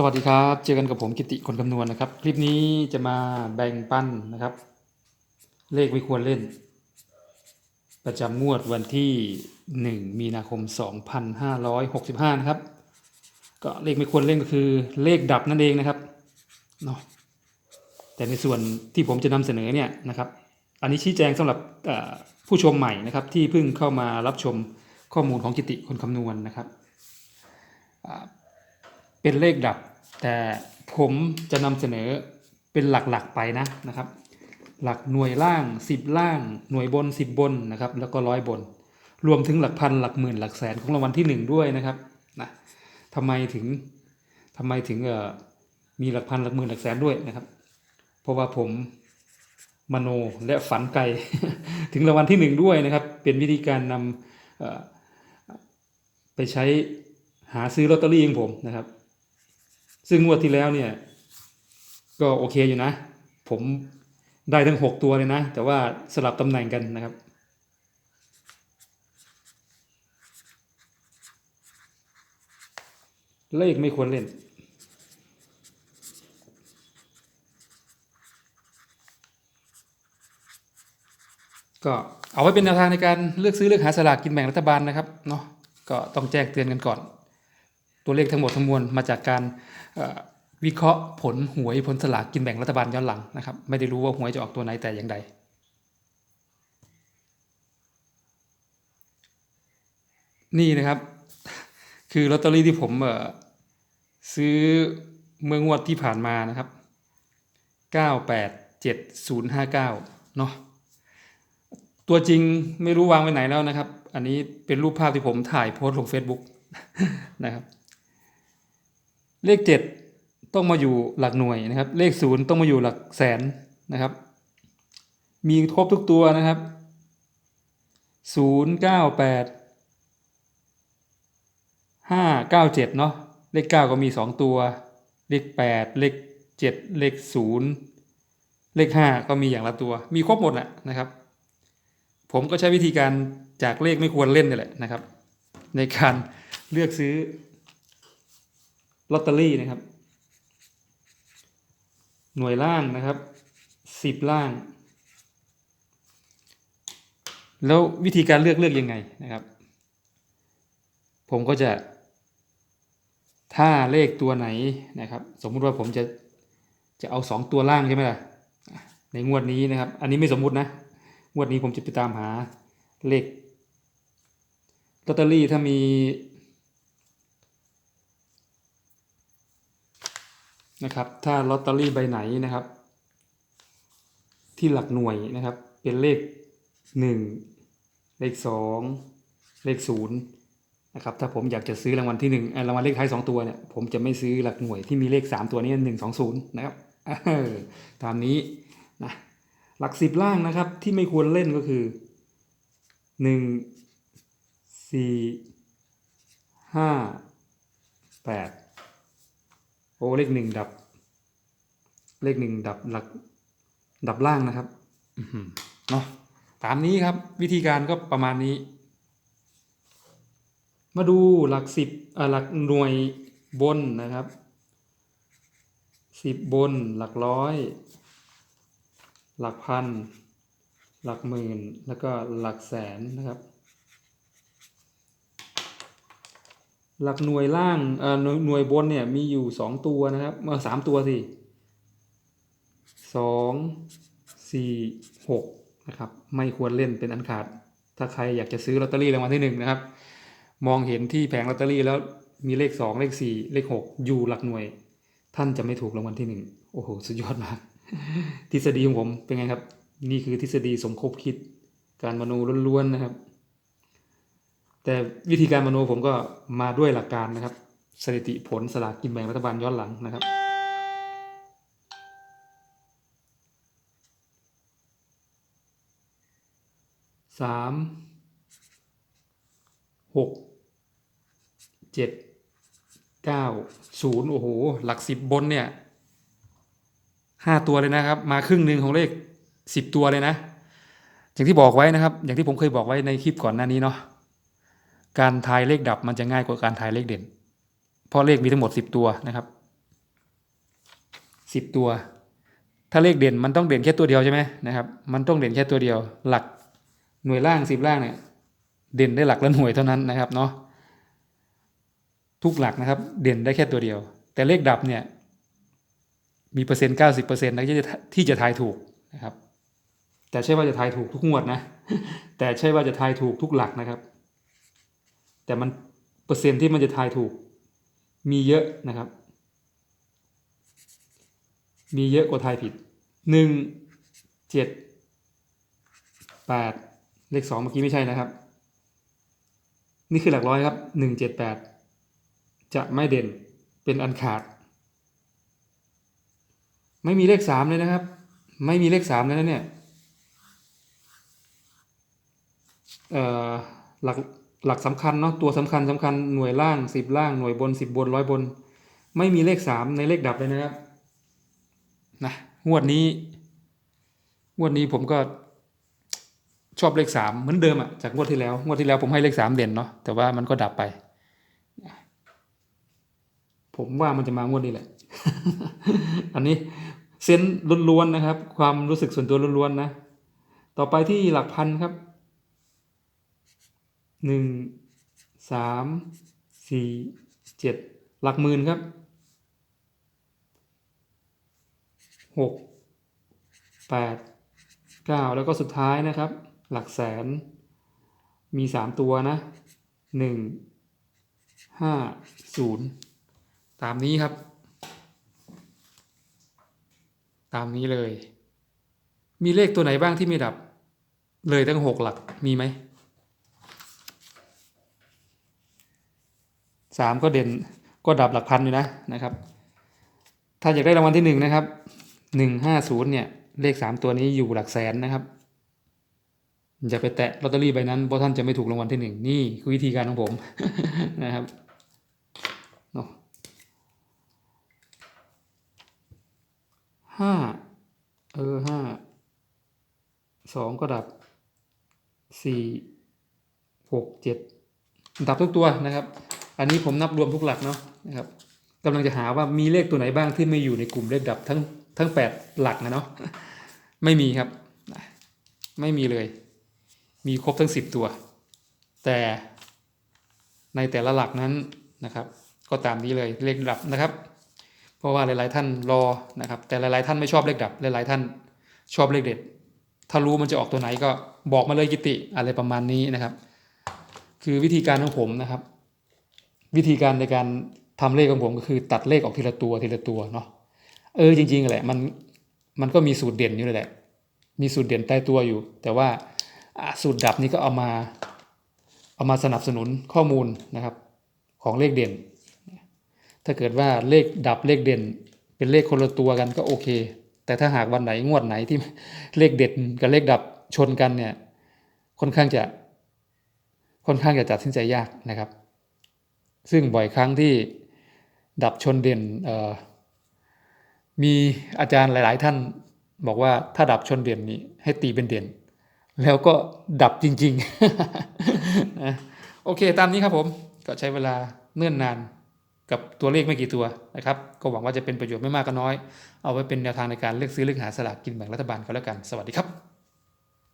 สวัสดีครับ เจอกันกับผมกิติคนคำนวณนะครับ คลิปนี้จะมาแบ่งปันนะครับ เลขไม่ควรเล่น ประจำงวดวันที่ 1 มีนาคม 2565 นะครับ ก็เลขไม่ควรเล่นก็คือเลขดับนั่นเองนะครับเนาะแต่ในส่วนที่ผมจะนำเสนอเนี่ยนะครับ อันนี้ชี้แจงสำหรับผู้ชมใหม่นะครับ ที่เพิ่งเข้ามารับชมข้อมูลของกิติคนคำนวณนะครับเป็นเลขดับ แต่ผมจะนำเสนอเป็นหลักๆไปนะนะครับ หลักหน่วยล่าง 10 ล่าง หน่วยบน 10 บนนะครับ แล้วก็ร้อยบน รวมถึงหลักพันหลักหมื่นหลักแสนของรางวัลที่ 1 ด้วยนะครับนะทำไมถึงทำไมถึงเอ่อมีหลักพันหลักหมื่นหลักแสนด้วยนะครับ เพราะว่าผมมโนและฝันไกลถึงรางวัลที่หนึ่งด้วยนะครับ เป็นวิธีการนำไปใช้หาซื้อลอตเตอรี่ของผมนะครับ ซึ่งงวดที่แล้วเนี่ย ก็โอเคอยู่นะ ผมได้ทั้งหกตัวเลยนะ แต่ว่าสลับตำแหน่งกันนะครับ เลขไม่ควรเล่นก็เอาไว้เป็นแนวทางในการเลือกซื้อเลือกหาสลากกินแบ่งรัฐบาลนะครับเนาะก็ต้องแจ้งเตือนกันก่อน ตัวเลขทั้งหมดทั้งมวลมาจากการวิเคราะห์ผลหวยผลสลากกินแบ่งรัฐบาลย้อนหลังนะครับ ไม่ได้รู้ว่าหวยจะออกตัวไหนแต่อย่างใดนี่นะครับ คือลอตเตอรี่ที่ผมซื้อเมื่องวดที่ผ่านมานะครับ 987059 เนาะตัวจริงไม่รู้วางไว้ไหนแล้วนะครับ อันนี้เป็นรูปภาพที่ผมถ่ายโพสต์ลง Facebook นะครับ เลขเจ็ดต้องมาอยู่หลักหน่วยนะครับ เลขศูนย์ต้องมาอยู่หลักแสนนะครับ มีครบทุกตัวนะครับศูนย์เก้าแปดห้าเก้าเจ็ดเนาะเลขเก้าก็มีสองตัว เลขแปดเลขเจ็ดเลขศูนย์เลขห้าก็มีอย่างละตัว มีครบหมดแหละนะครับ ผมก็ใช้วิธีการจากเลขไม่ควรเล่นนี่แหละนะครับ ในการเลือกซื้อ ลอตเตอรี่นะครับ หน่วยล่างนะครับสิบล่าง แล้ววิธีการเลือกเลือกยังไงนะครับ ผมก็จะถ้าเลขตัวไหนนะครับ สมมุติว่าผมจะจะเอาสองตัวล่างใช่ไหมล่ะในงวดนี้นะครับ อันนี้ไม่สมมุตินะ งวดนี้ผมจะไปตามหาเลขลอตเตอรี่ถ้ามี นะครับ ถ้าลอตเตอรี่ใบไหนนะครับ ที่หลักหน่วยนะครับ เป็นเลขหนึ่งเลขสองเลขศูนย์นะครับ ถ้าผมอยากจะซื้อรางวัลที่หนึ่งเออรางวัลเลขท้ายสองตัวเนี่ย ผมจะไม่ซื้อหลักหน่วยที่มีเลขสามตัวนี้หนึ่งสองศูนย์นะครับตามนี้นะหลักสิบล่างนะครับที่ไม่ควรเล่นก็คือหนึ่งสี่ห้าแปด โอ้เลขหนึ่งดับ เลขหนึ่งดับหลัก ดับล่างนะครับอื้อหือเนาะตามนี้ครับ วิธีการก็ประมาณนี้ มาดูหลักสิบอ่าหลักหน่วยบนนะครับสิบบนหลักร้อย หลักพัน หลักหมื่น แล้วก็หลักแสนนะครับ หลักหน่วยล่างเอ่อหน่วยหน่วยบนเนี่ยมีอยู่สองตัวนะครับเมื่อสามตัวสิสองสี่หกนะครับไม่ควรเล่นเป็นอันขาด ถ้าใครอยากจะซื้อลอตเตอรี่รางวัลที่หนึ่งนะครับ มองเห็นที่แผงลอตเตอรี่แล้วมีเลขสองเลขสี่เลขหกอยู่หลักหน่วย ท่านจะไม่ถูกรางวัลที่หนึ่งโอ้โหสุดยอดมากทฤษฎีของผมเป็นไงครับ นี่คือทฤษฎีสมคบคิดการมโนล้วนๆนะครับ แต่วิธีการมโนผมก็มาด้วยหลักการนะครับ สถิติผลสลากกินแบ่งรัฐบาลย้อนหลังนะครับ สามหกเจ็ดเก้าศูนย์โอ้โห หลักสิบบนเนี่ยห้าตัวเลยนะครับ มาครึ่งหนึ่งของเลขสิบตัวเลยนะ อย่างที่บอกไว้นะครับ อย่างที่ผมเคยบอกไว้ในคลิปก่อนหน้านี้เนาะ การทายเลขดับมันจะง่ายกว่าการทายเลขเด่น เพราะเลขมีทั้งหมดสิบตัวนะครับสิบตัว ถ้าเลขเด่นมันต้องเด่นแค่ตัวเดียวใช่ไหมนะครับ มันต้องเด่นแค่ตัวเดียว หลักหน่วยล่างสิบล่างเนี่ยเด่นได้หลักละหน่วยเท่านั้นนะครับเนาะทุกหลักนะครับเด่นได้แค่ตัวเดียว แต่เลขดับเนี่ยมีเปอร์เซ็นต์เก้าสิบเปอร์เซ็นต์นะที่จะที่จะทายถูกนะครับ แต่ใช่ว่าจะทายถูกทุกงวดนะ แต่ใช่ว่าจะทายถูกทุกหลักนะครับ แต่มันเปอร์เซ็นที่มันจะทายถูก มีเยอะนะครับ มีเยอะกว่าทายผิดหนึ่งเจ็ดแปดเลขสองเมื่อกี้ไม่ใช่นะครับ นี่คือหลักร้อยครับหนึ่งเจ็ดแปดจะไม่เด่นเป็นอันขาด ไม่มีเลขสามเลยนะครับ ไม่มีเลขสามเลยนะเนี่ยเออหลัก หลักสำคัญเนาะตัวสำคัญสำคัญหน่วยล่างสิบล่างหน่วยบนสิบบนร้อยบน ไม่มีเลขสามในเลขดับเลยนะครับนะงวดนี้งวดนี้ผมก็ชอบเลขสามเหมือนเดิมอะจากงวดที่แล้วงวดที่แล้วผมให้เลขสามเด่นเนาะแต่ว่ามันก็ดับไป ผมว่ามันจะมางวดนี้แหละ อันนี้เซนล้วนๆนะครับ ความรู้สึกส่วนตัวล้วนๆนะ ต่อไปที่หลักพันครับ หนึ่งสามสี่เจ็ดหลักหมื่นครับหกแปดเก้าแล้วก็สุดท้ายนะครับ หลักแสน มีสามตัวนะหนึ่งห้าศูนย์ตามนี้ครับ ตามนี้เลย มีเลขตัวไหนบ้างที่ไม่ดับ เลยตั้งหกหลักมีไหม สามก็เด่นก็ดับหลักพันอยู่นะนะครับ ถ้าอยากได้รางวัลที่หนึ่งนะครับหนึ่งห้าศูนย์เนี่ยเลขสามตัวนี้อยู่หลักแสนนะครับอย่าไปแตะลอตเตอรี่ใบนั้นเพราะท่านจะไม่ถูกรางวัลที่หนึ่งนี่คือวิธีการของผมนะครับเนาะห้าเออห้าสองก็ดับสี่หกเจ็ดดับทุกตัวนะครับ อันนี้ผมนับรวมทุกหลักเนาะนะครับกำลังจะหาว่ามีเลขตัวไหนบ้างที่ไม่อยู่ในกลุ่มเลขดับทั้งทั้งแปดหลักนะเนาะไม่มีครับ ไม่มีเลย มีครบทั้งสิบตัว แต่ในแต่ละหลักนั้นนะครับ ก็ตามนี้เลยเลขดับนะครับ เพราะว่าหลายๆท่านรอนะครับ แต่หลายๆท่านไม่ชอบเลขดับ หลายๆท่านชอบเลขเด็ด ถ้ารู้มันจะออกตัวไหนก็บอกมาเลยกิติอะไรประมาณนี้นะครับ คือวิธีการของผมนะครับ วิธีการในการทำเลขของผมก็คือตัดเลขออกทีละตัวทีละตัวเนาะเออจริงๆแหละมันมันก็มีสูตรเด่นอยู่เลยแหละ มีสูตรเด่นใต้ตัวอยู่ แต่ว่าสูตรดับนี้ก็เอามา เอามาสนับสนุนข้อมูลนะครับ ของเลขเด่น ถ้าเกิดว่าเลขดับเลขเด่น เป็นเลขคนละตัวกันก็โอเค แต่ถ้าหากวันไหนงวดไหนที่เลขเด่นกับเลขดับชนกันเนี่ยค่อนข้างจะค่อนข้างจะตัดสินใจยากนะครับ ซึ่งบ่อยครั้งที่ดับชนเด่นมีอาจารย์หลาย ๆ ท่านบอกว่าถ้าดับชนเด่นนี้ให้ตีเป็นเด่น แล้วก็ดับจริงๆนะโอเค ตามนี้ครับผมก็ใช้เวลาเนิ่นนานกับตัวเลขไม่กี่ตัวนะครับ ก็หวังว่าจะเป็นประโยชน์ไม่มากก็น้อย เอาไว้เป็นแนวทางในการเลือกซื้อเลือกหาสลากกินแบ่งรัฐบาลก็แล้วกัน สวัสดีครับ